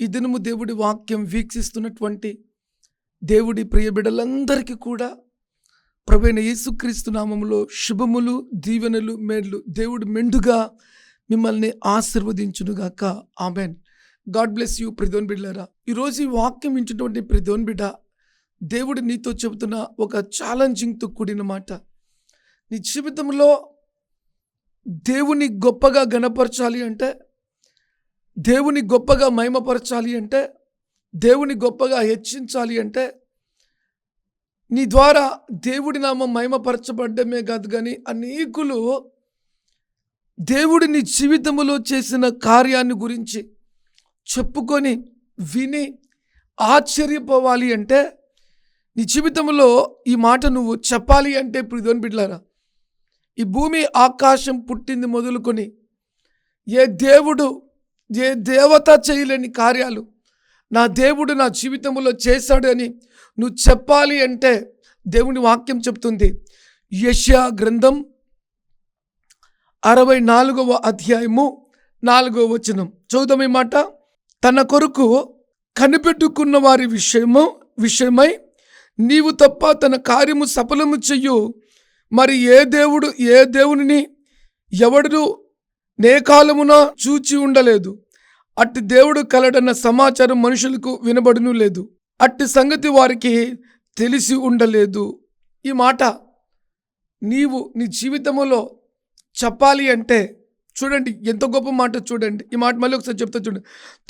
ఈ దినము దేవుడి వాక్యం వీక్షిస్తున్నటువంటి దేవుడి ప్రియ బిడ్డలందరికీ కూడా ప్రవీణ యేసుక్రీస్తు నామములో శుభములు దీవెనలు మేళ్ళు దేవుడు మెండుగా మిమ్మల్ని ఆశీర్వదించునుగాక. ఆమెన్. గాడ్ బ్లెస్ యూ ప్రిధోన్ బిడ్లారా ఈరోజు ఈ వాక్యం ఇచ్చినటువంటి ప్రిధోన్ బిడ్డ దేవుడు నీతో చెబుతున్న ఒక ఛాలెంజింగ్తో కూడిన మాట. నీ జీవితంలో దేవుని గొప్పగా గణపరచాలి అంటే దేవుని గొప్పగా మహిమపరచాలి అంటే దేవుని గొప్పగా హెచ్చించాలి అంటే నీ ద్వారా దేవుడి నామం మహిమపరచబడ్డమే కాదు కానీ అనేకులు దేవుడి నీ జీవితంలో చేసిన కార్యాన్ని గురించి చెప్పుకొని విని ఆశ్చర్యపోవాలి అంటే నీ జీవితంలో ఈ మాట నువ్వు చెప్పాలి అంటే ఇప్పుడు ప్రిధోని బిడ్లారా ఈ భూమి ఆకాశం పుట్టింది మొదలుకొని ఏ దేవుడు ఏ దేవత చేయలేని కార్యాలు. నా దేవుడు నా జీవితంలో చేశాడు అని నువ్వు చెప్పాలి అంటే దేవుని వాక్యం చెప్తుంది. యష్యా గ్రంథం అరవై నాలుగవ అధ్యాయము నాలుగవ వచనం. చదువుదాం ఈ మాట. తన కొరకు కనిపెట్టుకున్న వారి విషయము విషయమై నీవు తప్ప తన కార్యము సఫలము చెయ్యు. మరి ఏ దేవుడు ఏ దేవునిని ఎవడు నే కాలమున చూచి ఉండలేదు. అట్టి దేవుడు కలడన్న సమాచారం మనుషులకు వినబడును లేదు. అట్టి సంగతి వారికి తెలిసి ఉండలేదు. ఈ మాట నీవు నీ జీవితంలో చెప్పాలి అంటే చూడండి ఎంత గొప్ప మాట చూడండి. ఈ మాట మళ్ళీ ఒకసారి చెప్తా చూడండి.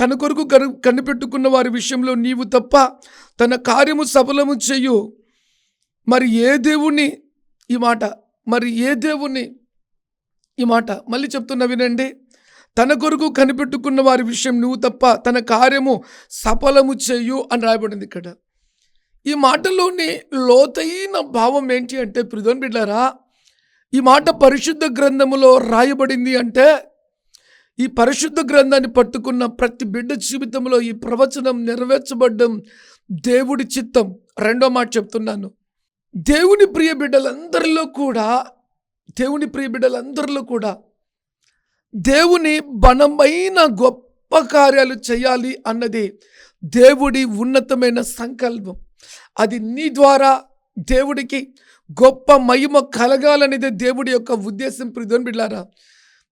తన కొరకు కను కనిపెట్టుకున్న వారి విషయంలో నీవు తప్ప తన కార్యము సఫలము చెయ్యు మరి ఏ దేవుణ్ణి? ఈ మాట. మరి ఏ దేవుణ్ణి? ఈ మాట మళ్ళీ చెప్తున్నా వినండి. తన కొరకు కనిపెట్టుకున్న వారి విషయం నువ్వు తప్ప తన కార్యము సఫలము చేయు అని రాయబడింది ఇక్కడ. ఈ మాటలోని లోతైన భావం ఏంటి అంటే ప్రిధోన్ బిడ్డారా ఈ మాట పరిశుద్ధ గ్రంథములో రాయబడింది అంటే ఈ పరిశుద్ధ గ్రంథాన్ని పట్టుకున్న ప్రతి బిడ్డ జీవితంలో ఈ ప్రవచనం నెరవేర్చబడ్డం దేవుడి చిత్తం. రెండో మాట చెప్తున్నాను. దేవుని ప్రియ బిడ్డలందరిలో కూడా దేవుని ప్రియబిడ్డలందరిలో కూడా దేవుని బలమైన గొప్ప కార్యాలు చేయాలి అన్నది దేవుడి ఉన్నతమైన సంకల్పం. అది నీ ద్వారా దేవుడికి గొప్ప మహిమ కలగాలనేది దేవుడి యొక్క ఉద్దేశం ప్రిధోని బిడ్డారా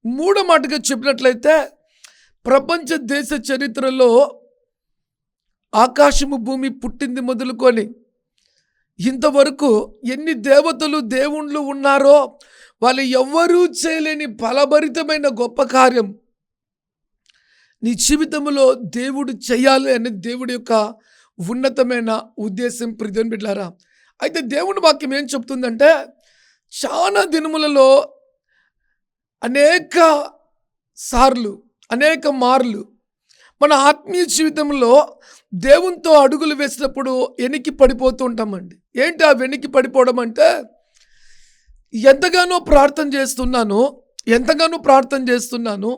మూడో మాటగా చెప్పినట్లయితే ప్రపంచ దేశ చరిత్రలో ఆకాశము భూమి పుట్టింది మొదలుకొని ఇంతవరకు ఎన్ని దేవతలు దేవుళ్ళు ఉన్నారో వాళ్ళు ఎవ్వరూ చేయలేని ఫలభరితమైన గొప్ప కార్యం. నీ జీవితంలో దేవుడు చేయాలి అనే దేవుడి యొక్క ఉన్నతమైన ఉద్దేశం ప్రిధోని బిడ్డారా అయితే దేవుని వాక్యం ఏం చెప్తుందంటే చాలా దినములలో అనేక సార్లు అనేక మార్లు మన ఆత్మీయ జీవితంలో దేవునితో అడుగులు వేసినప్పుడు వెనక్కి పడిపోతూ ఉంటామండి. ఏంటి ఆ వెనక్కి పడిపోవడం అంటే ఎంతగానో ప్రార్థన చేస్తున్నాను ఎంతగానో ప్రార్థన చేస్తున్నాను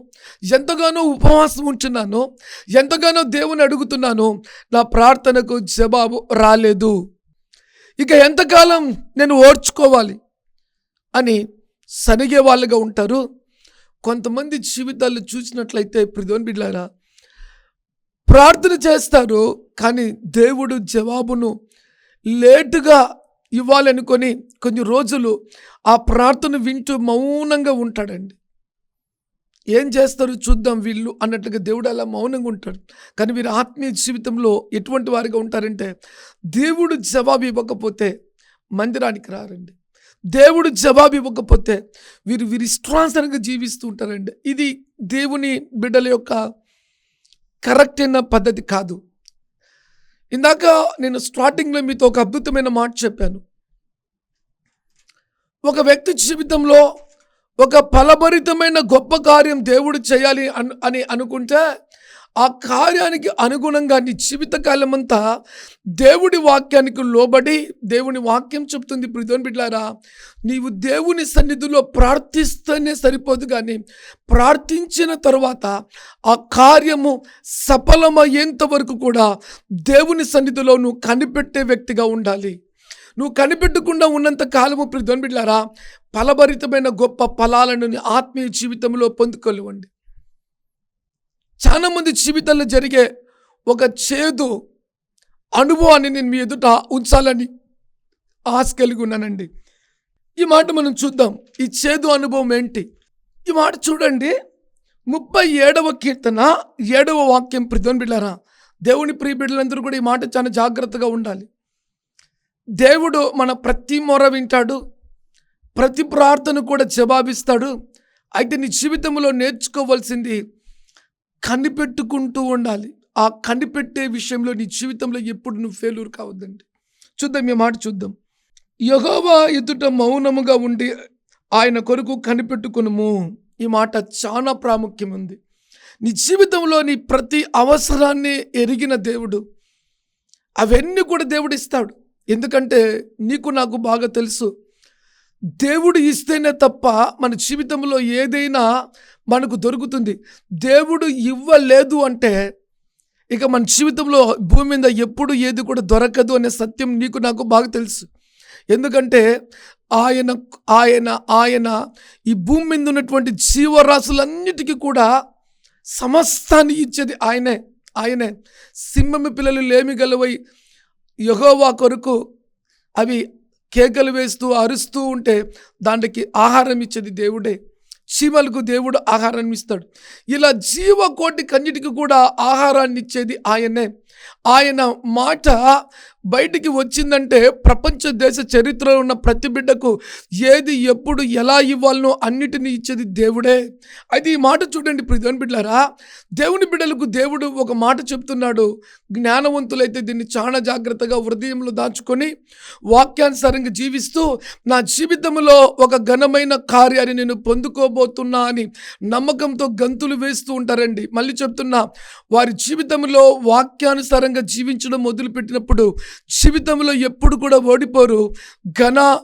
ఎంతగానో ఉపవాసం ఉంచున్నాను ఎంతగానో దేవుని అడుగుతున్నాను నా ప్రార్థనకు జవాబు రాలేదు. ఇక ఎంతకాలం నేను ఓర్చుకోవాలి అని సనిగే వాళ్ళుగా ఉంటారు. కొంతమంది జీవితాలు చూసినట్లయితే ప్రిధోన్ బిడ్లారా ప్రార్థన చేస్తారు కానీ దేవుడు జవాబును లేటుగా ఇవ్వాలనుకొని కొన్ని రోజులు ఆ ప్రార్థన వింటూ మౌనంగా ఉంటాడండి. ఏం చేస్తారు చూద్దాం వీళ్ళు అన్నట్లుగా దేవుడు అలా మౌనంగా ఉంటాడు. కానీ వీరు ఆత్మీయ జీవితంలో ఎటువంటి వారిగా ఉంటారంటే దేవుడు జవాబు ఇవ్వకపోతే మందిరానికి రారండి. దేవుడు జవాబు ఇవ్వకపోతే వీరు వీరి ఇష్టానుసారంగా జీవిస్తూ ఉంటారండి. ఇది దేవుని బిడ్డల యొక్క కరెక్ట్ అయిన పద్ధతి కాదు. ఇందాక నేను స్టార్టింగ్లో మీతో ఒక అద్భుతమైన మాట చెప్పాను. ఒక వ్యక్తి జీవితంలో ఒక ఫలభరితమైన గొప్ప కార్యం దేవుడు చేయాలి అన్ అని అనుకుంటే ఆ కార్యానికి అనుగుణంగా నీ జీవితకాలం అంతా దేవుడి వాక్యానికి లోబడి దేవుని వాక్యం చెప్తుంది. ప్రిధోని బిడ్లారా నీవు దేవుని సన్నిధిలో ప్రార్థిస్తేనే సరిపోదు కానీ ప్రార్థించిన తర్వాత ఆ కార్యము సఫలమయ్యేంత వరకు కూడా దేవుని సన్నిధిలో నువ్వు కనిపెట్టే వ్యక్తిగా ఉండాలి. నువ్వు కనిపెట్టకుండా ఉన్నంత కాలము ప్రిధోని బిడ్లారా ఫలభరితమైన గొప్ప ఫలాలను ఆత్మీయ జీవితంలో పొందుకోలేవండి చాలామంది జీవితంలో జరిగే ఒక చేదు అనుభవాన్ని నేను మీ ఎదుట ఉంచాలని ఆశ కలిగి ఉన్నానండి. ఈ మాట మనం చూద్దాం. ఈ చేదు అనుభవం ఏంటి? ఈ మాట చూడండి. ముప్పై ఏడవ కీర్తన ఏడవ వాక్యం ప్రతిని బిడ్డారా దేవుని ప్రియ బిడ్డలందరూ కూడా ఈ మాట చాలా జాగ్రత్తగా ఉండాలి. దేవుడు మన ప్రతి మొర వింటాడు ప్రతి ప్రార్థన కూడా జవాబిస్తాడు. అయితే నీ జీవితంలో నేర్చుకోవాల్సింది కనిపెట్టుకుంటూ ఉండాలి. ఆ కనిపెట్టే విషయంలో నీ జీవితంలో ఎప్పుడు నువ్వు ఫెయిల్యూర్ కావద్దండి. చూద్దాం ఈ మాట చూద్దాం. యహోవా ఎదుట మౌనముగా ఉండి ఆయన కొరకు కనిపెట్టుకునుము. ఈ మాట చాలా ప్రాముఖ్యం ఉంది. నీ జీవితంలో నీ ప్రతి అవసరాన్ని ఎరిగిన దేవుడు అవన్నీ కూడా దేవుడు ఇస్తాడు ఎందుకంటే నీకు నాకు బాగా తెలుసు. దేవుడు ఇస్తేనే తప్ప మన జీవితంలో ఏదైనా మనకు దొరుకుతుంది. దేవుడు ఇవ్వలేదు అంటే ఇక మన జీవితంలో భూమి మీద ఎప్పుడు ఏది కూడా దొరకదు అనే సత్యం నీకు నాకు బాగా తెలుసు. ఎందుకంటే ఆయన ఆయన ఆయన ఈ భూమి మీద ఉన్నటువంటి జీవరాశులన్నిటికీ కూడా సమస్తాన్ని ఇచ్చేది ఆయనే. ఆయనే. సింహమి పిల్లలు లేమి గలవై యహోవా కొరకు అవి కేకలు వేస్తూ అరుస్తూ ఉంటే దానికి ఆహారం ఇచ్చేది దేవుడే. చీమలకు దేవుడు ఆహారాన్ని ఇస్తాడు. ఇలా జీవకోటి కన్నిటికి కూడా ఆహారాన్ని ఇచ్చేది ఆయనే. ఆయన మాట బయటికి వచ్చిందంటే ప్రపంచ దేశ చరిత్రలో ఉన్న ప్రతి బిడ్డకు ఏది ఎప్పుడు ఎలా ఇవ్వాలనో అన్నిటినీ ఇచ్చేది దేవుడే. అయితే ఈ మాట చూడండి దేవుని బిడ్డలారా. దేవుని బిడ్డలకు దేవుడు ఒక మాట చెప్తున్నాడు. జ్ఞానవంతులైతే దీన్ని చాలా జాగ్రత్తగా హృదయంలో దాచుకొని వాక్యానుసారంగా జీవిస్తూ నా జీవితంలో ఒక ఘనమైన కార్యాన్ని నేను పొందుకోబోతున్నా అని నమ్మకంతో గంతులు వేస్తూ ఉంటారండి. మళ్ళీ చెప్తున్నా వారి జీవితంలో వాక్యానుసారంగా జీవించడం మొదలుపెట్టినప్పుడు జీవితంలో ఎప్పుడు కూడా ఓడిపోరు. ఘన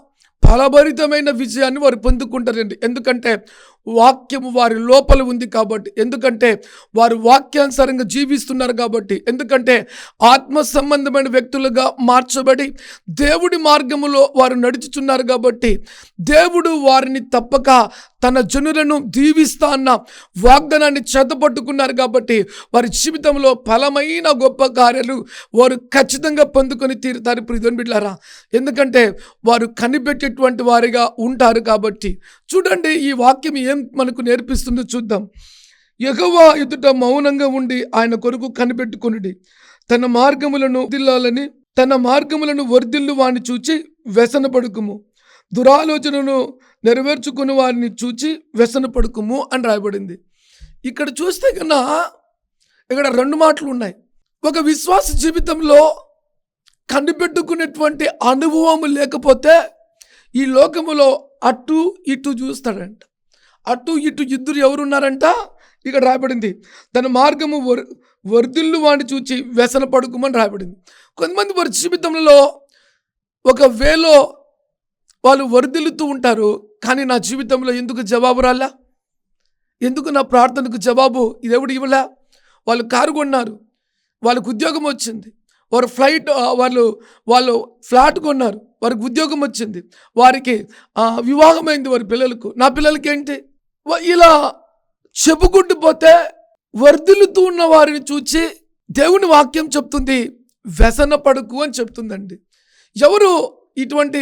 ఫలభరితమైన విజయాన్ని వారు పొందుకుంటారండి. ఎందుకంటే వాక్యము వారి లోపల ఉంది కాబట్టి. ఎందుకంటే వారు వాక్యానుసారంగా జీవిస్తున్నారు కాబట్టి. ఎందుకంటే ఆత్మ సంబంధమైన వ్యక్తులుగా మార్చబడి దేవుడి మార్గములో వారు నడుచుచున్నారు కాబట్టి. దేవుడు వారిని తప్పక తన జనులను దీవిస్తా అన్న వాగ్దానాన్ని చేతపట్టుకున్నారు కాబట్టి. వారి జీవితంలో ఫలమైన గొప్ప కార్యాలు వారు ఖచ్చితంగా పొందుకొని తీరుతారు ప్రిధోని బిడ్డారా ఎందుకంటే వారు కనిపెట్టేటువంటి వారిగా ఉంటారు కాబట్టి. చూడండి ఈ వాక్యం ఏ మనకు నేర్పిస్తుందో చూద్దాం. ఎగవా ఎదుట మౌనంగా ఉండి ఆయన కొరకు కనిపెట్టుకునుడి. తన మార్గములను దిల్లాలని తన మార్గములను వర్ధిల్లు వాని చూచి వ్యసన పడుకుము దురాలోచనను నెరవేర్చుకుని వారిని చూచి వ్యసన పడుకుము అని రాయబడింది. ఇక్కడ చూస్తే కన్నా ఇక్కడ రెండు మాటలు ఉన్నాయి. ఒక విశ్వాస జీవితంలో కనిపెట్టుకునేటువంటి అనుభవం లేకపోతే ఈ లోకములో అటు ఇటు చూస్తాడంట. అటు ఇటు ఇద్దరు ఎవరున్నారంట? ఇక్కడ రాయబడింది. తన మార్గము వర్ వర్ధిల్లు వాడిని చూచి వ్యసన పడుకోమని రాయబడింది. కొంతమంది వారి జీవితంలో ఒక వేలో వాళ్ళు వరదిల్లుతూ ఉంటారు కానీ నా జీవితంలో ఎందుకు జవాబు రాలా? ఎందుకు నా ప్రార్థనకు జవాబు ఇదెవడు ఇవ్వలా? వాళ్ళు కారు కొన్నారు వాళ్ళకు ఉద్యోగం వచ్చింది. వారు ఫ్లైట్ వాళ్ళు వాళ్ళు ఫ్లాట్ కొన్నారు వారికి ఉద్యోగం వచ్చింది. వారికి వివాహమైంది వారి పిల్లలకు. నా పిల్లలకి ఏంటి ఇలా చెప్పుకుంటూ పోతే వర్ధిల్లుతూ ఉన్న వారిని చూచి దేవుని వాక్యం చెప్తుంది వ్యసన పడుకు అని చెప్తుందండి. ఎవరు ఇటువంటి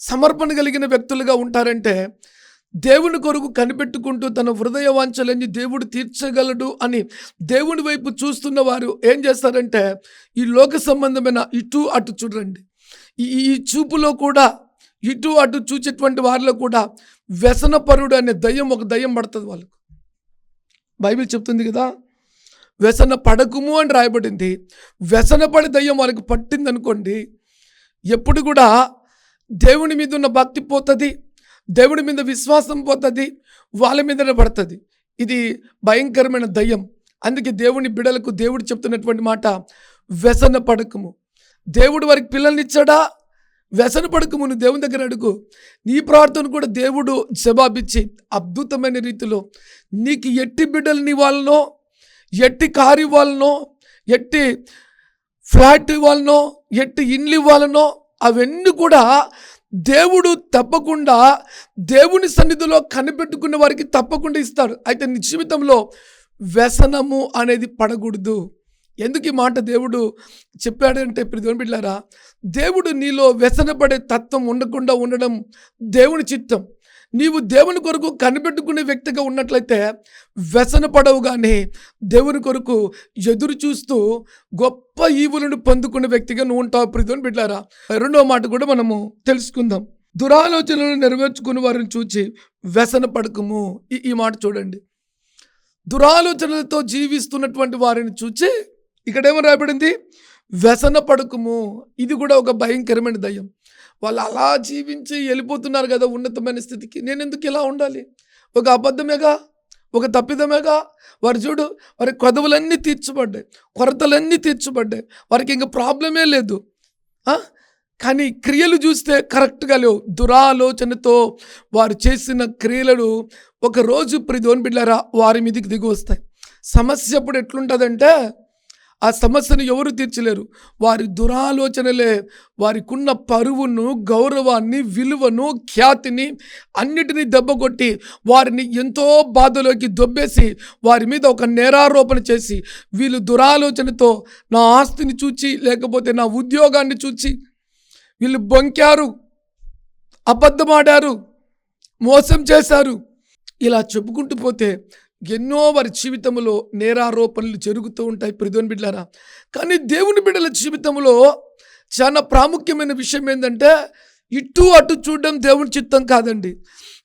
సమర్పణ కలిగిన వ్యక్తులుగా ఉంటారంటే దేవుని కొరకు కనిపెట్టుకుంటూ తన హృదయ వాంఛలని దేవుడు తీర్చగలడు అని దేవుని వైపు చూస్తున్న వారు ఏం చేస్తారంటే ఈ లోక సంబంధమైన ఇటు అటు చూడండి. ఈ ఈ చూపులో కూడా ఇటు అటు చూచేటువంటి వారిలో కూడా వ్యసనపరుడు అనే దయ్యం ఒక దయ్యం పడుతుంది వాళ్ళకు. బైబిల్ చెప్తుంది కదా వ్యసన పడకుము అని రాయబడింది. వ్యసనపడి దయ్యం వాళ్ళకి పట్టింది అనుకోండి ఎప్పుడు కూడా దేవుని మీద ఉన్న భక్తి పోతుంది దేవుడి మీద విశ్వాసం పోతుంది వాళ్ళ మీదనే పడుతుంది. ఇది భయంకరమైన దయ్యం. అందుకే దేవుని బిడలకు దేవుడు చెప్తున్నటువంటి మాట వ్యసన పడకము. దేవుడు వారికి పిల్లల్ని ఇచ్చాడా? వ్యసన పడకమును దేవుని దగ్గర అడుగు. నీ ప్రార్థన కూడా దేవుడు జవాబిచ్చి అద్భుతమైన రీతిలో నీకు ఎట్టి బిడ్డలని వాళ్ళనో ఎట్టి కారు ఇవ్వాలనో ఎట్టి ఫ్లాట్ ఇవ్వాలనో ఎట్టి ఇండ్లు ఇవ్వాలనో అవన్నీ కూడా దేవుడు తప్పకుండా దేవుని సన్నిధిలో కనిపెట్టుకున్న వారికి తప్పకుండా ఇస్తాడు. అయితే నీ జీవితంలో వ్యసనము అనేది పడకూడదు. ఎందుకు ఈ మాట దేవుడు చెప్పాడంటే ప్రతివన్ బిడ్డారా దేవుడు నీలో వ్యసనపడే తత్వం ఉండకుండా ఉండడం దేవుని చిత్తం. నీవు దేవుని కొరకు కనిపెట్టుకునే వ్యక్తిగా ఉన్నట్లయితే వ్యసన పడవు కానీ దేవుని కొరకు ఎదురు చూస్తూ గొప్ప ఈవులను పొందుకునే వ్యక్తిగా నువ్వు ఉంటావు ప్రతివన్ బిడ్డారా రెండవ మాట కూడా మనము తెలుసుకుందాం. దురాలోచనలను నెరవేర్చుకుని వారిని చూచి వ్యసన పడకము. ఈ ఈ మాట చూడండి. దురాలోచనలతో జీవిస్తున్నటువంటి వారిని చూచి ఇక్కడ ఏమో రాయబడింది? వ్యసన పడకము. ఇది కూడా ఒక భయంకరమైన దయ్యం. వాళ్ళు అలా జీవించి వెళ్ళిపోతున్నారు కదా ఉన్నతమైన స్థితికి. నేను ఎందుకు ఇలా ఉండాలి? ఒక అబద్ధమేగా? ఒక తప్పిదమేగా? వారు చూడు వారి కొదవులన్నీ తీర్చబడ్డాయి. కొరతలన్నీ తీర్చబడ్డాయి. వారికి ఇంకా ప్రాబ్లమే లేదు. కానీ క్రియలు చూస్తే కరెక్ట్గా లేవు. దురాలోచనతో వారు చేసిన క్రియలను ఒక రోజు బిడ్డారా వారి మీదకి దిగి వస్తాయి. సమస్య అప్పుడు ఎట్లుంటుందంటే ఆ సమస్యను ఎవరు తీర్చలేరు? వారి దురాలోచనలే వారికున్న పరువును గౌరవాన్ని విలువను ఖ్యాతిని అన్నిటినీ దెబ్బకొట్టి వారిని ఎంతో బాధలోకి దొబ్బేసి వారి మీద ఒక నేరారోపణ చేసి వీళ్ళు దురాలోచనతో నా ఆస్తిని చూచి లేకపోతే నా ఉద్యోగాన్ని చూచి వీళ్ళు బొంకారు అబద్ధమాడారు మోసం చేశారు. ఇలా చెప్పుకుంటూ పోతే ఎన్నో వారి జీవితంలో నేరారోపణలు జరుగుతూ ఉంటాయి. ప్రిధోని బిడ్డారా కానీ దేవుని బిడ్డల జీవితంలో చాలా ప్రాముఖ్యమైన విషయం ఏంటంటే ఇటు అటు చూడడం దేవుని చిత్తం కాదండి.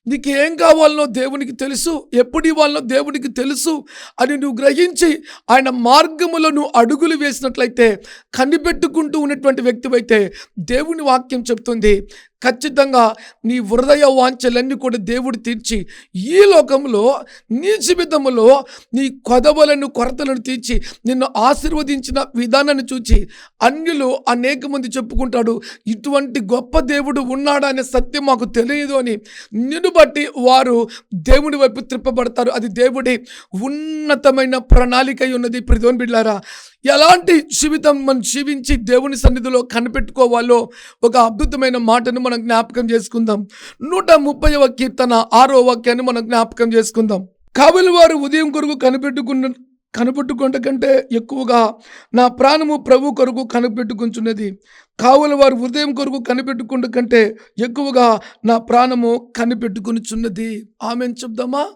నీకు ఏం కావాలనో దేవునికి తెలుసు ఎప్పుడు ఇవ్వాలనో దేవునికి తెలుసు అని నువ్వు గ్రహించి ఆయన మార్గములో నువ్వు అడుగులు వేసినట్లయితే కనిపెట్టుకుంటూ ఉన్నటువంటి వ్యక్తివైతే దేవుని వాక్యం చెప్తుంది. ఖచ్చితంగా నీ హృదయ వాంఛలన్నీ కూడా దేవుడు తీర్చి ఈ లోకంలో నీ జీవితంలో నీ కొదవలను కొరతలను తీర్చి నిన్ను ఆశీర్వదించిన విధానాన్ని చూచి అన్యులు అనేక మంది చెప్పుకుంటాడు ఇటువంటి గొప్ప దేవుడు ఉన్నాడనే సత్యం మాకు తెలియదు అని. నిన్ను బట్టి వారు దేవుడి వైపు త్రిప్పబడతారు. అది దేవుడి ఉన్నతమైన ప్రణాళిక అయి ఉన్నది. ప్రిధోన్ బిడ్లారా ఎలాంటి జీవితం మనం జీవించి దేవుని సన్నిధిలో కనిపెట్టుకోవాలో ఒక అద్భుతమైన మాటను మనం జ్ఞాపకం చేసుకుందాం. నూట ముప్పైవ కీర్తన ఆరో వాక్యాన్ని మనం జ్ఞాపకం చేసుకుందాం. కావలి వారు ఉదయం కొరకు కనిపెట్టుకున్న కనిపెట్టుకుంట కంటే ఎక్కువగా నా ప్రాణము ప్రభు కొరకు కనిపెట్టుకుంటున్నది కావుల వారు ఉదయం కొరకు కనిపెట్టుకుంట కంటే ఎక్కువగా నా ప్రాణము కనిపెట్టుకునిచున్నది. ఆమె చెప్దామా?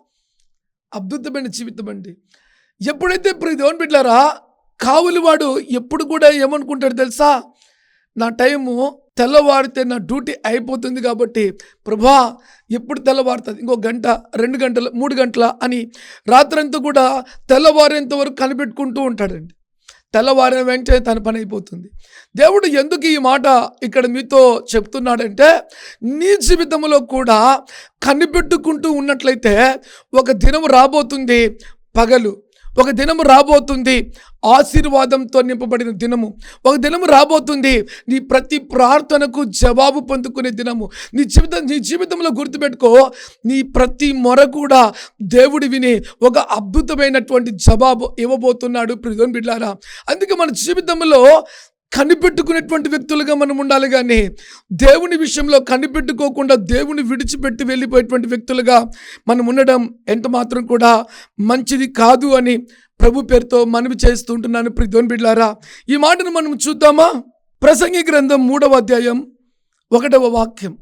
అద్భుతమైన జీవితం అండి. ఎప్పుడైతే ఇప్పుడు దేవుని బిడ్డారా కావులివాడు ఎప్పుడు కూడా ఏమనుకుంటాడు తెలుసా? నా టైము తెల్లవారితే నా డ్యూటీ అయిపోతుంది కాబట్టి ప్రభా ఎప్పుడు తెల్లవారుతుంది? ఇంకో గంట రెండు గంటలు మూడు గంటల అని రాత్రంతా కూడా తెల్లవారేంత వరకు కనిపెట్టుకుంటూ ఉంటాడండి. తెల్లవారిన వెంటనే తన పని అయిపోతుంది. దేవుడు ఎందుకు ఈ మాట ఇక్కడ మీతో చెప్తున్నాడంటే నీ జీవితంలో కూడా కనిపెట్టుకుంటూ ఉన్నట్లయితే ఒక దినం రాబోతుంది పగలు. ఒక దినము రాబోతుంది. ఆశీర్వాదంతో నింపబడిన దినము. ఒక దినము రాబోతుంది. నీ ప్రతి ప్రార్థనకు జవాబు పొందుకునే దినము. నీ జీవితం నీ జీవితంలో గుర్తుపెట్టుకో నీ ప్రతి మొర కూడా దేవుడి విని ఒక అద్భుతమైనటువంటి జవాబు ఇవ్వబోతున్నాడు ప్రిధోన్ బిడ్లారా అందుకే మన జీవితంలో కనిపెట్టుకునేటువంటి వ్యక్తులుగా మనం ఉండాలి కానీ దేవుని విషయంలో కనిపెట్టుకోకుండా దేవుని విడిచిపెట్టి వెళ్ళిపోయేటువంటి వ్యక్తులుగా మనం ఉండడం ఎంత మాత్రం కూడా మంచిది కాదు అని ప్రభు పేరుతో మనవి చేస్తుంటున్నాను ప్రిధోన్ బిడ్లారా ఈ మాటను మనం చూద్దామా? ప్రసంగి గ్రంథం మూడవ అధ్యాయం ఒకటవ వాక్యం.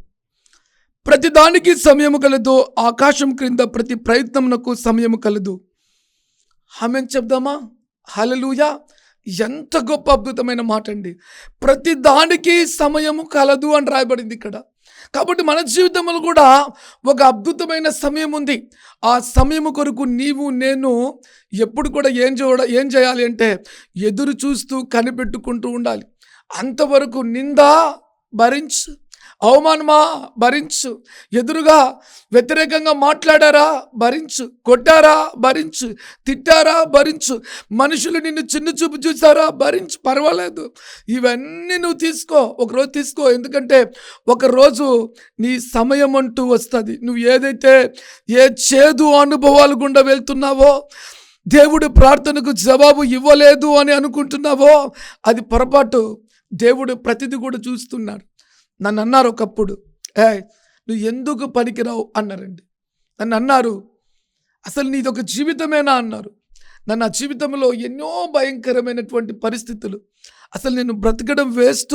ప్రతి దానికి సమయము కలదు ఆకాశం క్రింద ప్రతి ప్రయత్నంకు సమయము కలదు. ఆమె చెప్దామా? హలలుయా ఎంత గొప్ప అద్భుతమైన మాట అండి ప్రతి దానికి సమయము కలదు అని రాయబడింది ఇక్కడ. కాబట్టి మన జీవితంలో కూడా ఒక అద్భుతమైన సమయం ఉంది. ఆ సమయం కొరకు నీవు నేను ఎప్పుడు కూడా ఏం చూడ ఏం చేయాలి అంటే ఎదురు చూస్తూ కనిపెట్టుకుంటూ ఉండాలి. అంతవరకు నింద భరించు. అవమానమా? భరించు. ఎదురుగా వ్యతిరేకంగా మాట్లాడారా? భరించు. కొట్టారా? భరించు. తిట్టారా? భరించు. మనుషులు నిన్ను చిన్న చూపు చూసారా భరించు. పర్వాలేదు. ఇవన్నీ నువ్వు తీసుకో. ఒకరోజు తీసుకో. ఎందుకంటే ఒకరోజు నీ సమయం అంటూ వస్తుంది. నువ్వు ఏదైతే ఏ చేదు అనుభవాలు గుండా వెళ్తున్నావో దేవుడు ప్రార్థనకు జవాబు ఇవ్వలేదు అని అనుకుంటున్నావో అది పొరపాటు. దేవుడు ప్రతిదీ కూడా చూస్తున్నాడు. నన్ను అన్నారు ఒకప్పుడు. ఏ నువ్వు ఎందుకు పనికిరావు అన్నారండి. నన్ను అన్నారు అసలు నీది ఒక జీవితమేనా? అన్నారు. నన్ను ఆ జీవితంలో ఎన్నో భయంకరమైనటువంటి పరిస్థితులు. అసలు నేను బ్రతకడం వేస్ట్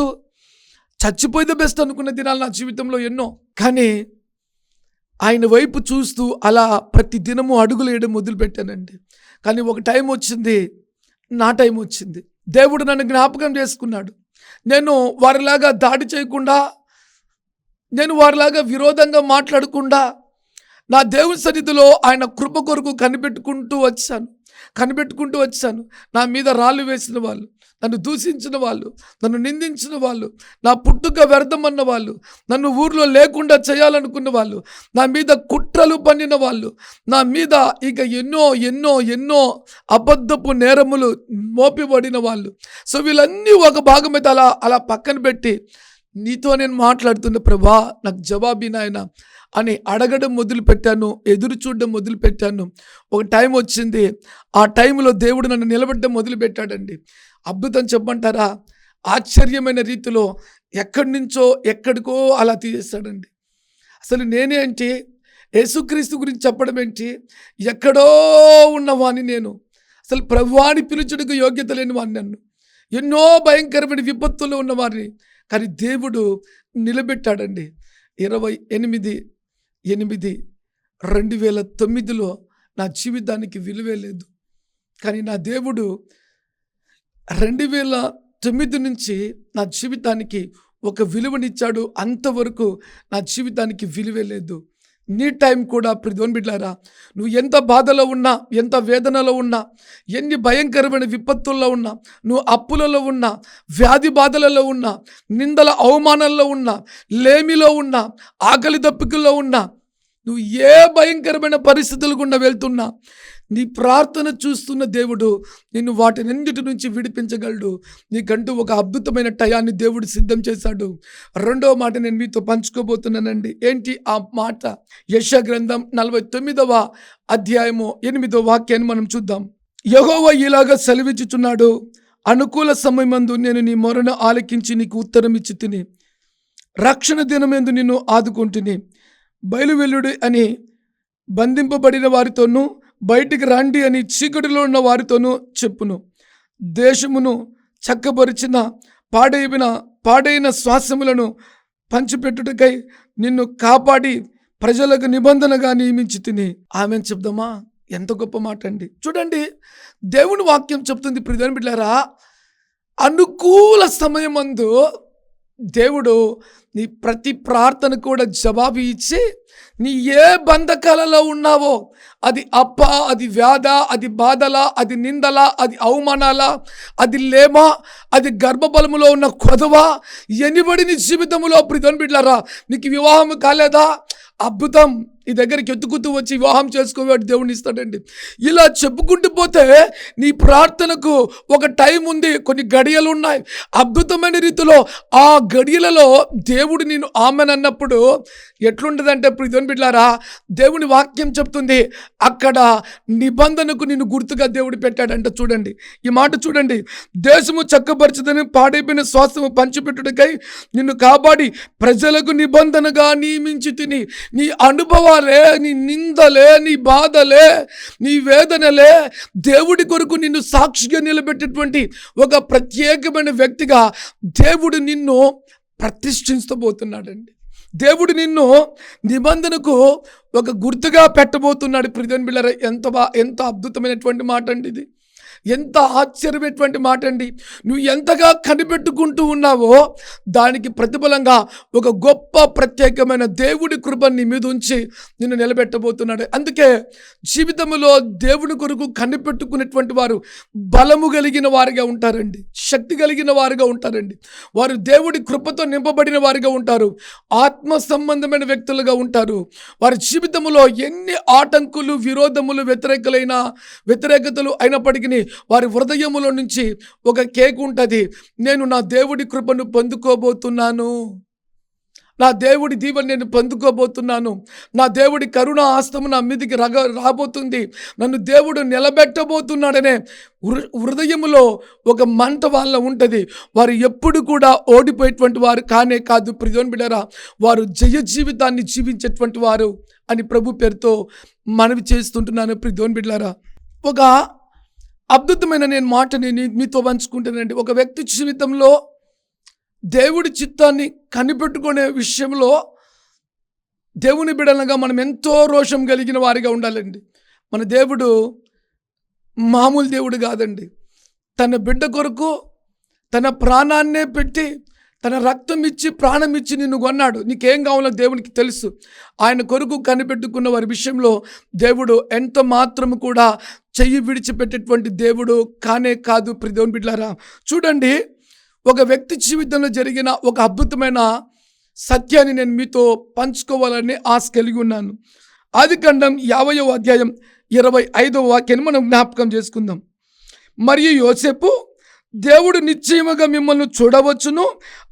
చచ్చిపోయితే బెస్ట్ అనుకున్న దినాలు నా జీవితంలో ఎన్నో. కానీ ఆయన వైపు చూస్తూ అలా ప్రతి దినము అడుగులు వేయడం మొదలుపెట్టానండి. కానీ ఒక టైం వచ్చింది నా టైం వచ్చింది. దేవుడు నన్ను జ్ఞాపకం చేసుకున్నాడు. నేను వారిలాగా దాడి చేయకుండా నేను వారిలాగా విరోధంగా మాట్లాడకుండా నా దేవుని సన్నిధిలో ఆయన కృప కొరకు కనిపెట్టుకుంటూ వచ్చాను. కనిపెట్టుకుంటూ వచ్చాను. నా మీద రాళ్ళు వేసిన వాళ్ళు నన్ను దూషించిన వాళ్ళు నన్ను నిందించిన వాళ్ళు నా పుట్టుక వ్యర్థమన్న వాళ్ళు నన్ను ఊర్లో లేకుండా చేయాలనుకున్న వాళ్ళు నా మీద కుట్రలు పన్నిన వాళ్ళు నా మీద ఇక ఎన్నో ఎన్నో ఎన్నో అబద్ధపు నేరములు మోపిబడిన వాళ్ళు. సో వీళ్ళన్నీ ఒక భాగమైతే అలా అలా పక్కన పెట్టి నీతో నేను మాట్లాడుతున్న ప్రభా నాకు జవాబీ నాయన అని అడగడం మొదలుపెట్టాను ఎదురు చూడడం మొదలుపెట్టాను. ఒక టైం వచ్చింది. ఆ టైంలో దేవుడు నన్ను నిలబెట్టడం మొదలుపెట్టాడండి. అద్భుతం చెప్పమంటారా? ఆశ్చర్యమైన రీతిలో ఎక్కడి నుంచో ఎక్కడికో అలా తీసేస్తాడండి అసలు నేనేంటి యేసుక్రీస్తు గురించి చెప్పడం ఏంటి? ఎక్కడో ఉన్నవాని నేను. అసలు ప్రభువాని పిలుచుడికి యోగ్యత లేని వాడిని నన్ను. ఎన్నో భయంకరమైన విపత్తులు ఉన్నవారిని కానీ దేవుడు నిలబెట్టాడండి. ఇరవై ఎనిమిది ఎనిమిది రెండు వేల తొమ్మిదిలో నా జీవితానికి విలువే లేదు. కానీ నా దేవుడు రెండు వేల తొమ్మిది నుంచి నా జీవితానికి ఒక విలువనిచ్చాడు. అంతవరకు నా జీవితానికి విలువే లేదు. నీ టైం కూడా ప్రతివన్ బిడ్లారా నువ్వు ఎంత బాధలో ఉన్నా ఎంత వేదనలో ఉన్నా ఎన్ని భయంకరమైన విపత్తుల్లో ఉన్నా నువ్వు అప్పులలో ఉన్నా వ్యాధి బాధలలో ఉన్నా నిందల అవమానాల్లో ఉన్నా లేమిలో ఉన్నా ఆకలి దప్పికల్లో ఉన్నా నువ్వు ఏ భయంకరమైన పరిస్థితులు గుండా వెళ్తున్నా నీ ప్రార్థన చూస్తున్న దేవుడు నిన్ను వాటినన్నిటి నుంచి విడిపించగలడు. నీకంటూ ఒక అద్భుతమైన టయాన్ని దేవుడు సిద్ధం చేశాడు. రెండవ మాట నేను మీతో పంచుకోబోతున్నానండి. ఏంటి ఆ మాట? యశ గ్రంథం నలభై తొమ్మిదవ అధ్యాయము ఎనిమిదో వాక్యాన్ని మనం చూద్దాం. యహోవ ఇలాగ సెలవిచ్చుచున్నాడు. అనుకూల సమయమందు నేను నీ మొరను ఆలకించి నీకు ఉత్తరం ఇచ్చి తిని రక్షణ దినమందు నిన్ను ఆదుకుంటుని బయలువెల్లుడు అని బంధింపబడిన వారితోనూ బయటికి రండి అని చీకటిలో ఉన్న వారితోనూ చెప్పును. దేశమును చక్కబరిచిన పాడైన పాడైన శ్వాసములను పంచిపెట్టుటకై నిన్ను కాపాడి ప్రజలకు నిబంధనగా నియమించి తిని. ఆమె చెప్దామా? ఎంత గొప్ప మాట అండి చూడండి దేవుని వాక్యం చెప్తుంది ప్రిదని బిడ్డారా. అనుకూల సమయమందు దేవుడు నీ ప్రతి ప్రార్థన కూడా జవాబు ఇచ్చి నీ ఏ బంధకాలలో ఉన్నావో అది అప్ప అది వ్యాధ అది బాధల అది నిందల అది అవమానాల అది లేమా అది గర్భఫలములో ఉన్న కొదవ ఎనిబడి నీ జీవితంలో ప్రిధన్ బిడ్లారా నీకు వివాహం కాలేదా? అద్భుతం. నీ దగ్గరికి ఎత్తుకుతూ వచ్చి వివాహం చేసుకోవాడు దేవుడిని ఇస్తాడండి. ఇలా చెప్పుకుంటూ పోతే నీ ప్రార్థనకు ఒక టైం ఉంది కొన్ని గడియలు ఉన్నాయి. అద్భుతమైన రీతిలో ఆ గడియలలో దేవుడు నేను ఆమెనన్నప్పుడు ఎట్లుంటుందంటే ఇప్పుడు బిడ్లారా దేవుని వాక్యం చెప్తుంది అక్కడ నిబంధనకు నేను గుర్తుగా దేవుడు పెట్టాడంట చూడండి. ఈ మాట చూడండి. దేశము చక్కపరచదని పాడైపోయిన శ్వాసము పంచిపెట్టుడికై నిన్ను కాపాడి ప్రజలకు నిబంధనగా నియమించి తిని నీ అనుభవాలే నీ నిందలే నీ బాధలే నీ వేదనలే. దేవుడి కొరకు నిన్ను సాక్షిగా నిలబెట్టేటువంటి ఒక ప్రత్యేకమైన వ్యక్తిగా దేవుడు నిన్ను ప్రతిష్ఠించబోతున్నాడండి. దేవుడు నిన్ను నిబంధనకు ఒక గుర్తుగా పెట్టబోతున్నాడు ప్రిజన్ బిళ్ళర ఎంత బా ఎంత అద్భుతమైనటువంటి మాట అండి ఇది. ఎంత ఆశ్చర్యమైనటువంటి మాట అండి నువ్వు ఎంతగా కనిపెట్టుకుంటూ ఉన్నావో దానికి ప్రతిఫలంగా ఒక గొప్ప ప్రత్యేకమైన దేవుడి కృపని మీద ఉంచి నిన్ను నిలబెట్టబోతున్నాడు. అందుకే జీవితంలో దేవుని కొరకు కనిపెట్టుకునేటువంటి వారు బలము కలిగిన వారిగా ఉంటారండి. శక్తి కలిగిన వారుగా ఉంటారండి. వారు దేవుడి కృపతో నింపబడిన వారిగా ఉంటారు. ఆత్మ సంబంధమైన వ్యక్తులుగా ఉంటారు. వారి జీవితంలో ఎన్ని ఆటంకులు విరోధములు వ్యతిరేకలైన వ్యతిరేకతలు అయినప్పటికీ వారి హృదయములో నుంచి ఒక కేక్ ఉంటుంది. నేను నా దేవుడి కృపను పొందుకోబోతున్నాను. నా దేవుడి దీవెన నేను పొందుకోబోతున్నాను. నా దేవుడి కరుణ ఆస్తము నా మీదికి రగ రాబోతుంది. నన్ను దేవుడు నిలబెట్టబోతున్నాడనే హృ హృదయములో ఒక మంట వాళ్ళ ఉంటుంది. వారు ఎప్పుడు కూడా ఓడిపోయేటువంటి వారు కానే కాదు ప్రియోన్ బిడరా వారు జయ జీవితాన్ని జీవించేటువంటి వారు అని ప్రభు పేరుతో మనవి చేస్తుంటున్నాను ప్రియోన్ బిడ్లారా ఒక అద్భుతమైన నేను మాటని మీతో పంచుకుంటానండి ఒక వ్యక్తి జీవితంలో దేవుడి చిత్తాన్ని కనిపెట్టుకునే విషయంలో దేవుని బిడలగా మనం ఎంతో రోషం కలిగిన వారిగా ఉండాలండి. మన దేవుడు మామూలు దేవుడు కాదండి. తన బిడ్డ కొరకు తన ప్రాణాన్నే పెట్టి తన రక్తం ఇచ్చి ప్రాణం ఇచ్చి నిన్ను కొన్నాడు. నీకేం కావాలో దేవునికి తెలుసు. ఆయన కొరకు కనిపెట్టుకున్న వారి విషయంలో దేవుడు ఎంత మాత్రము కూడా చెయ్యి విడిచిపెట్టేటువంటి దేవుడు కానే కాదు. ప్రిదేవుని బిడ్లారా చూడండి ఒక వ్యక్తి జీవితంలో జరిగిన ఒక అద్భుతమైన సత్యాన్ని నేను మీతో పంచుకోవాలని ఆశ కలిగి ఉన్నాను. ఆదికాండం యాభయో యాభైవ అధ్యాయం ఇరవై ఐదవ వాక్యాన్ని మనం జ్ఞాపకం చేసుకుందాం. మరియు యోసేపు దేవుడు నిశ్చయముగా మిమ్మల్ని చూడవచ్చును.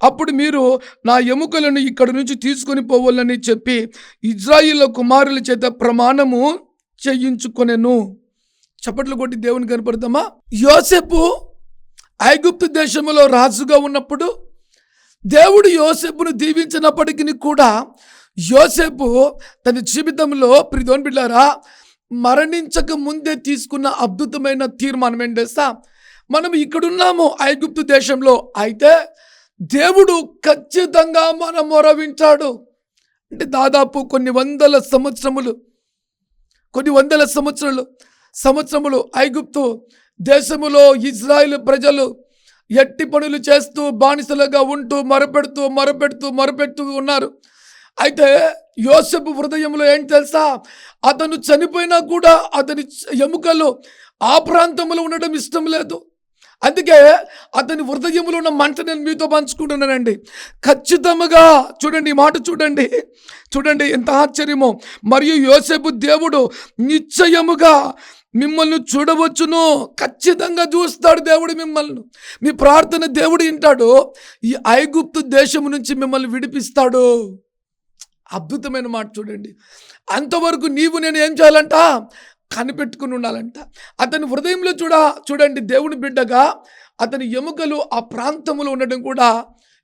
అప్పుడు మీరు నా ఎముకలను ఇక్కడి నుంచి తీసుకొని పోవాలని చెప్పి ఇజ్రాయిల్ కుమారుల చేత ప్రమాణము చేయించుకొనెను. చప్పట్లు కొట్టి దేవుని కనపడతామా? యోసెపు ఐగుప్తు దేశంలో రాజుగా ఉన్నప్పుడు దేవుడు యోసేపును దీవించినప్పటికీ కూడా యోసేపు తన జీవితంలో ప్రిదోన్ బిడ్డారా మరణించక ముందే తీసుకున్న అద్భుతమైన తీర్మానం ఏం చేస్తా మనం ఇక్కడున్నాము ఐగుప్తు దేశంలో. అయితే దేవుడు ఖచ్చితంగా మన మొరవించాడు. అంటే దాదాపు కొన్ని వందల సంవత్సరములు కొన్ని వందల సంవత్సరాలు సంవత్సరములు ఐగుప్తు దేశములో ఇజ్రాయిల్ ప్రజలు ఎట్టి పనులు చేస్తూ బానిసలుగా ఉంటూ మరపెడుతూ మరపెడుతూ మరపెడుతూ ఉన్నారు. అయితే యోసెపు హృదయంలో ఏం తెలుసా? అతను చనిపోయినా కూడా అతని ఎముకలు ఆ ప్రాంతంలో ఉండడం ఇష్టం లేదు. అందుకే అతని హృదయంలో ఉన్న మంట నేను మీతో పంచుకుంటున్నానండి. ఖచ్చితంగా చూడండి ఈ మాట చూడండి. చూడండి ఎంత ఆశ్చర్యమో. మరియు యోసేపు దేవుడు నిశ్చయముగా మిమ్మల్ని చూడవచ్చును. ఖచ్చితంగా చూస్తాడు దేవుడు మిమ్మల్ని. మీ ప్రార్థన దేవుడు వింటాడు. ఈ ఐగుప్తు దేశం నుంచి మిమ్మల్ని విడిపిస్తాడు. అద్భుతమైన మాట చూడండి. అంతవరకు నీవు నేను ఏం చేయాలంట? కనిపెట్టుకుని ఉండాలంట. అతని హృదయంలో చూడ చూడండి దేవుని బిడ్డగా అతని ఎముకలు ఆ ప్రాంతంలో ఉండడం కూడా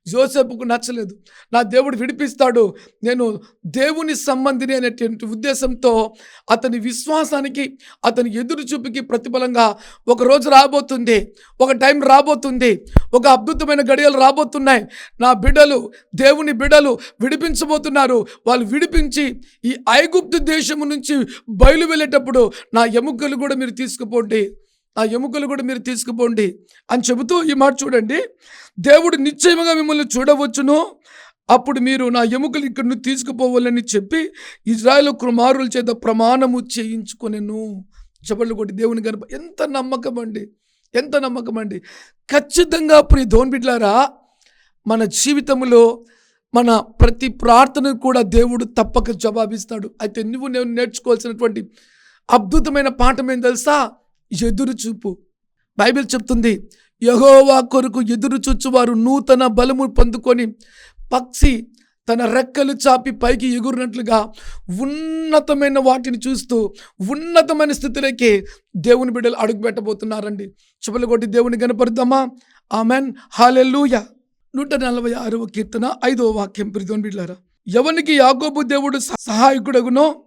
జోసేపుకు నచ్చలేదు. నా దేవుడు విడిపిస్తాడు. నేను దేవుని సంబంధిని అనేటువంటి ఉద్దేశంతో అతని విశ్వాసానికి అతని ఎదురు చూపుకి ప్రతిఫలంగా ఒక రోజు రాబోతుంది. ఒక టైం రాబోతుంది. ఒక అద్భుతమైన గడియలు రాబోతున్నాయి. నా బిడ్డలు దేవుని బిడ్డలు విడిపించబోతున్నారు. వాళ్ళు విడిపించి ఈ ఐగుప్తు దేశము నుంచి బయలు వెళ్ళేటప్పుడు నా ఎముకలు కూడా మీరు తీసుకుపోండి. ఆ ఎముకలు కూడా మీరు తీసుకుపోండి అని చెబుతూ ఈ మాట చూడండి. దేవుడు నిశ్చయముగా మిమ్మల్ని చూడవచ్చును. అప్పుడు మీరు నా ఎముకలు ఇక్కడ నుండి తీసుకుపోవాలని చెప్పి ఇజ్రాయెల్ కుమారుల చేత ప్రమాణము చేయించుకొనెను. చెప్పలు కొట్టి దేవుని గనప ఎంత నమ్మకం అండి. ఎంత నమ్మకం అండి. ఖచ్చితంగా ప్రియ ధోన్ బిడ్లారా మన జీవితంలో మన ప్రతి ప్రార్థనకు కూడా దేవుడు తప్పక జవాబిస్తాడు. అయితే నువ్వు నేను నేర్చుకోవాల్సినటువంటి అద్భుతమైన పాఠం ఏం తెలుసా? ఎదురు చూపు. బైబిల్ చెప్తుంది యహోవా కొరకు ఎదురు చూచువారు నూతన బలము పొందుకొని పక్షి తన రెక్కలు చాపి పైకి ఎగురినట్లుగా ఉన్నతమైన వాటిని చూస్తూ ఉన్నతమైన స్థితిలోకి దేవుని బిడ్డలు అడుగుపెట్టబోతున్నారండి. చెప్పులు కొట్టి దేవుని కనపరుద్దామా ఆమెన్. హాలెల్లుయ. నూట నలభై ఆరవ కీర్తన ఐదవ వాక్యం. ప్రిదోని బిడ్డారా ఎవనికి యాగోబు దేవుడు సహాయకుడగునో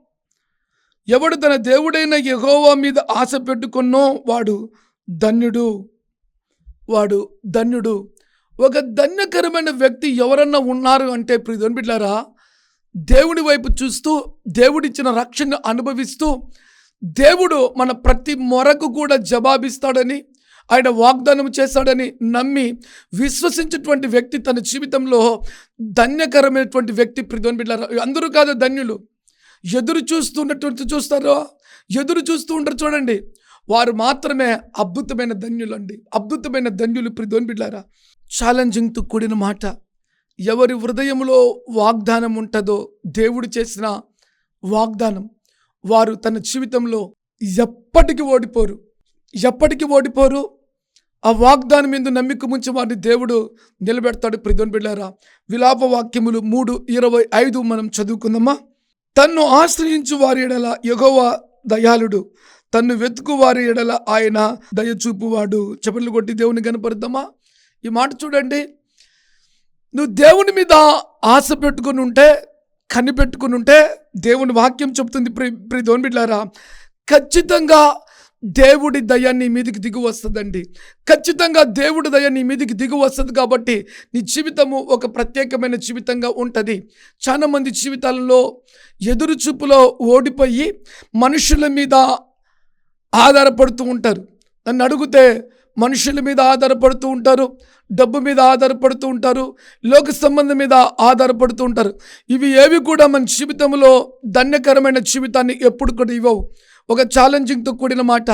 ఎవడు తన దేవుడైన యహోవా మీద ఆశ పెట్టుకున్నో వాడు ధన్యుడు. వాడు ధన్యుడు. ఒక ధన్యకరమైన వ్యక్తి ఎవరన్నా ఉన్నారు అంటే ప్రిదోని బిడ్డారా దేవుడి వైపు చూస్తూ దేవుడిచ్చిన రక్షణ అనుభవిస్తూ దేవుడు మన ప్రతి మొరకు కూడా జవాబిస్తాడని ఆయన వాగ్దానం చేశాడని నమ్మి విశ్వసించేటువంటి వ్యక్తి తన జీవితంలో ధన్యకరమైనటువంటి వ్యక్తి ప్రిధోన్ బిడ్డారా అందరూ కాదు ధన్యులు. ఎదురు చూస్తున్నటువంటి చూస్తారో? ఎదురు చూస్తూ ఉంటారు చూడండి. వారు మాత్రమే అద్భుతమైన ధన్యులు అండి అద్భుతమైన ధన్యులు ప్రిధోన్ బిడ్డారా. ఛాలెంజింగ్తో కూడిన మాట. ఎవరి హృదయంలో వాగ్దానం ఉంటుందో దేవుడు చేసిన వాగ్దానం. వారు తన జీవితంలో ఎప్పటికీ ఓడిపోరు. ఎప్పటికీ ఓడిపోరు? ఆ వాగ్దానం మీద నమ్మిక ముంచి వారిని దేవుడు నిలబెడతాడు ప్రిధోన్ బిడ్డారా. విలాప వాక్యములు మూడు ఇరవై ఐదు మనం చదువుకుందామా? తన్ను ఆశ్రయించు వారి ఎడల ఎగవ దయాళుడు. తన్ను వెతుకు వారి ఎడల ఆయన దయ చూపువాడు. చెప్పలు కొట్టి దేవుని కనపడతామా ఈ మాట చూడండి. నువ్వు దేవుని మీద ఆశ పెట్టుకుని ఉంటే కనిపెట్టుకుని ఉంటే దేవుని వాక్యం చెప్తుంది ప్రి ప్రి దోని బిడ్డారా ఖచ్చితంగా దేవుడి దయ నీ మీదికి దిగు వస్తుందండి. ఖచ్చితంగా దేవుడి దయ నీ మీదికి దిగు వస్తుంది కాబట్టి నీ జీవితము ఒక ప్రత్యేకమైన జీవితంగా ఉంటుంది. చాలామంది జీవితాలలో ఎదురు చూపులో ఓడిపోయి మనుషుల మీద ఆధారపడుతూ ఉంటారు. నన్ను అడిగితే మనుషుల మీద ఆధారపడుతూ ఉంటారు డబ్బు మీద ఆధారపడుతూ ఉంటారు లోక సంబంధం మీద ఆధారపడుతూ ఉంటారు. ఇవి ఏవి కూడా మన జీవితంలో ధన్యకరమైన జీవితాన్ని ఎప్పుడు కూడా ఇవ్వవు. ఒక ఛాలెంజింగ్తో కూడిన మాట.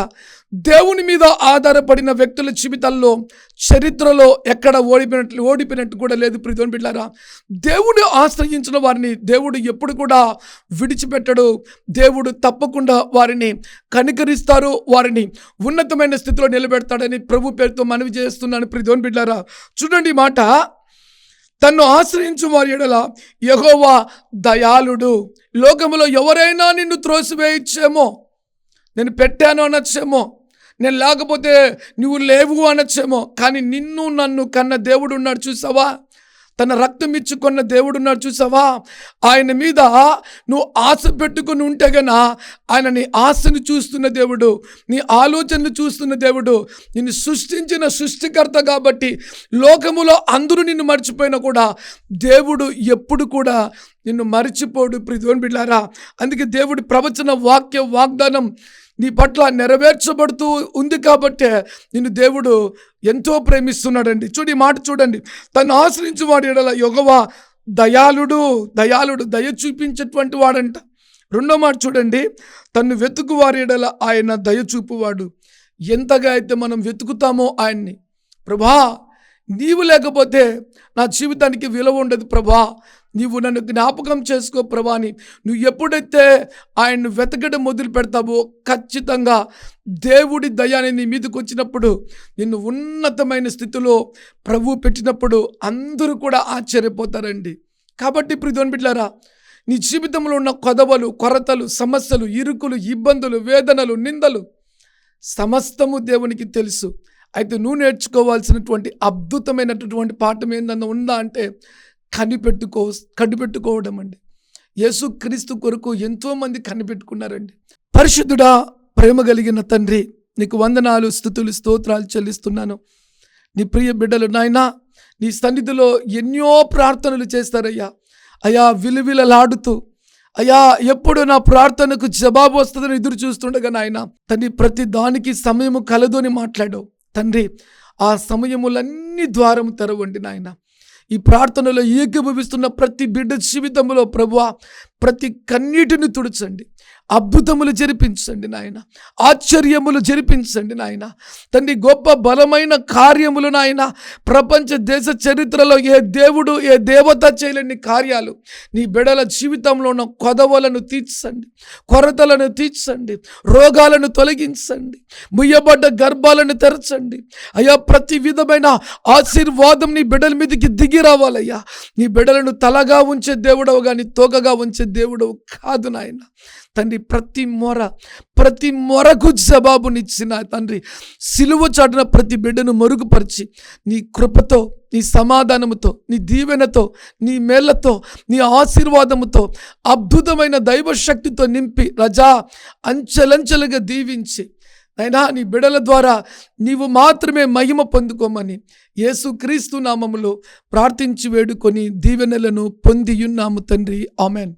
దేవుని మీద ఆధారపడిన వ్యక్తుల జీవితాల్లో చరిత్రలో ఎక్కడ ఓడిపోయినట్లు ఓడిపోయినట్టు కూడా లేదు ప్రిధోని బిడ్డారా దేవుడు ఆశ్రయించిన వారిని దేవుడు ఎప్పుడు కూడా విడిచిపెట్టడు. దేవుడు తప్పకుండా వారిని కనికరిస్తారు వారిని ఉన్నతమైన స్థితిలో నిలబెడతాడని ప్రభు పేరుతో మనవి చేస్తున్నాను ప్రిధోని బిడ్డారా చూడండి మాట. తన్ను ఆశ్రయించు వారి ఎడల యహోవా దయాళుడు. లోకములో ఎవరైనా నిన్ను త్రోసివేయచ్చేమో? నేను పెట్టాను అనొచ్చేమో. నేను లేకపోతే నువ్వు లేవు అనొచ్చేమో. కానీ నిన్ను నన్ను కన్న దేవుడు ఉన్నాడు చూసావా? తన రక్తం ఇచ్చుకున్న దేవుడు ఉన్నాడు చూసావా? ఆయన మీద నువ్వు ఆశ పెట్టుకుని ఉంటే గన ఆయన నీ ఆశను చూస్తున్న దేవుడు నీ ఆలోచనలు చూస్తున్న దేవుడు నిన్ను సృష్టించిన సృష్టికర్త కాబట్టి లోకములో అందరూ నిన్ను మర్చిపోయినా కూడా దేవుడు ఎప్పుడు కూడా నిన్ను మర్చిపోడు ప్రిధోన్ బిడ్డారా అందుకే దేవుడి ప్రవచన వాక్య వాగ్దానం నీ పట్ల నెరవేర్చబడుతూ ఉంది కాబట్టే నిన్ను దేవుడు ఎంతో ప్రేమిస్తున్నాడండి. చూడు ఈ మాట చూడండి. తను ఆశ్రయించి వాడు ఎడల యొగవా దయాళుడు దయాళుడు దయ చూపించేటువంటి వాడంట. రెండో మాట చూడండి. తను వెతుకు వారి ఎడల ఆయన దయ చూపువాడు. ఎంతగా అయితే మనం వెతుకుతామో ఆయన్ని. ప్రభా నీవు లేకపోతే నా జీవితానికి విలువ ఉండదు ప్రభా. నీవు నన్ను జ్ఞాపకం చేసుకో ప్రభా అని. నువ్వు ఎప్పుడైతే ఆయన్ను వెతకడం మొదలు పెడతావో ఖచ్చితంగా దేవుడి దయాన్ని నీ మీదకి వచ్చినప్పుడు నిన్ను ఉన్నతమైన స్థితిలో ప్రభు పెట్టినప్పుడు అందరూ కూడా ఆశ్చర్యపోతారండి. కాబట్టి ప్రిధోన్ బిడ్లారా నీ జీవితంలో ఉన్న కొదవలు కొరతలు సమస్యలు ఇరుకులు ఇబ్బందులు వేదనలు నిందలు సమస్తము దేవునికి తెలుసు. అయితే నువ్వు నేర్చుకోవాల్సినటువంటి అద్భుతమైనటువంటి పాఠం ఏందన్న ఉందా అంటే కనిపెట్టుకో కనిపెట్టుకోవడం అండి. యేసు క్రీస్తు కొరకు ఎంతోమంది కనిపెట్టుకున్నారండి. పరిశుద్ధుడా ప్రేమ కలిగిన తండ్రి నీకు వందనాలు స్థుతులు స్తోత్రాలు చెల్లిస్తున్నాను. నీ ప్రియ బిడ్డలు నాయనా నీ సన్నిధిలో ఎన్నో ప్రార్థనలు చేస్తారయ్యా. అయా విలువిలలాడుతూ అయ్యా ఎప్పుడు నా ప్రార్థనకు జవాబు వస్తుందని ఎదురు చూస్తుండగా నాయన తండ్రి ప్రతి దానికి సమయము కలదు అని మాట్లాడావు. తండ్రి ఆ సమయములన్నీ ద్వారం తెరవండి నాయన. ఈ ప్రార్థనలో ఏకీభవిస్తున్న ప్రతి బిడ్డ జీవితంలో ప్రభువ ప్రతి కన్నీటిని తుడిచండి. అద్భుతములు జరిపించండి నాయన. ఆశ్చర్యములు జరిపించండి నాయన. తండ్రి గొప్ప బలమైన కార్యములు నాయన. ప్రపంచ దేశ చరిత్రలో ఏ దేవుడు ఏ దేవత చేయలేని కార్యాలు. నీ బిడల జీవితంలో ఉన్న కొదవలను తీర్చండి. కొరతలను తీర్చండి. రోగాలను తొలగించండి. ముయ్యబడ్డ గర్భాలను తెరచండి. అయ్యా ప్రతి విధమైన ఆశీర్వాదం నీ బిడ్డల మీదకి దిగి రావాలయ్యా. నీ బిడ్డలను తలగా ఉంచే దేవుడవు కానీ తోకగా ఉంచే దేవుడవు కాదు నాయన. తండ్రి ప్రతి మొర ప్రతి మొరకు జవాబునిచ్చిన తండ్రి. సిలువ చాటున ప్రతి బిడ్డను మరుగుపరిచి నీ కృపతో నీ సమాధానముతో నీ దీవెనతో నీ మేళ్ళతో నీ ఆశీర్వాదముతో అద్భుతమైన దైవశక్తితో నింపి రజా అంచెలంచెలుగా దీవించి. అయినా నీ బిడల ద్వారా నీవు మాత్రమే మహిమ పొందుకోమని యేసుక్రీస్తు నామములో ప్రార్థించి వేడుకొని దీవెనలను పొందియున్నాము తండ్రి. ఆమెన్.